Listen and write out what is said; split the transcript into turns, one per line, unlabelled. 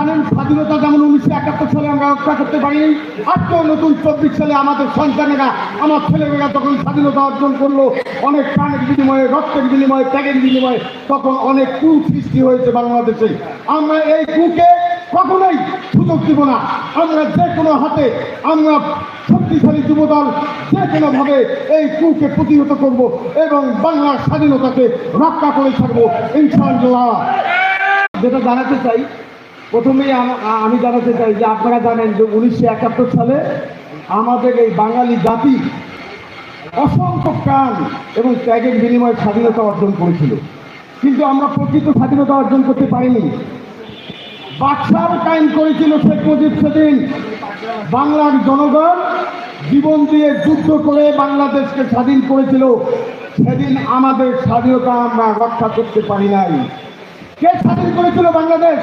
জানেন স্বাধীনতা যেমন উনিশশো একাত্তর সালে আমরা রক্ষা করতে পারিনি আজকেও নতুন চব্বিশ সালে আমাদের সন্তানেরা, আমার ছেলেমেয়েরা তখন স্বাধীনতা অর্জন করল, অনেক প্রাণের বিনিময়ে, রক্তের বিনিময়ে, ত্যাগের বিনিময়ে, তখন অনেক কু সৃষ্টি হয়েছে বাংলাদেশে। আমরা এই কুকে কখনোই সুযোগ দিব না। আমরা যে কোনো হাতে আমরা শক্তিশালী যুবদল, যে কোনোভাবে এই কুকে প্রতিহত করব এবং বাংলার স্বাধীনতাকে রক্ষা করে থাকব ইনশাআল্লাহ। যেটা জানাতে চাই প্রথমেই আমি জানাতে চাই যে আপনারা জানেন যে উনিশশো একাত্তর সালে আমাদের এই বাঙালি জাতি অসংখ্য প্রাণ এবং ত্যাগের বিনিময়ে স্বাধীনতা অর্জন করেছিল। কিন্তু আমরা প্রকৃত স্বাধীনতা অর্জন করতে পারিনি। বাক্সার কায়েম করেছিল শেখ মুজিব সেদিন। বাংলার জনগণ জীবন দিয়ে যুদ্ধ করে বাংলাদেশকে স্বাধীন করেছিল। সেদিন আমাদের স্বাধীনতা আমরা রক্ষা করতে পারি নাই। কে স্বাধীন করেছিল বাংলাদেশ?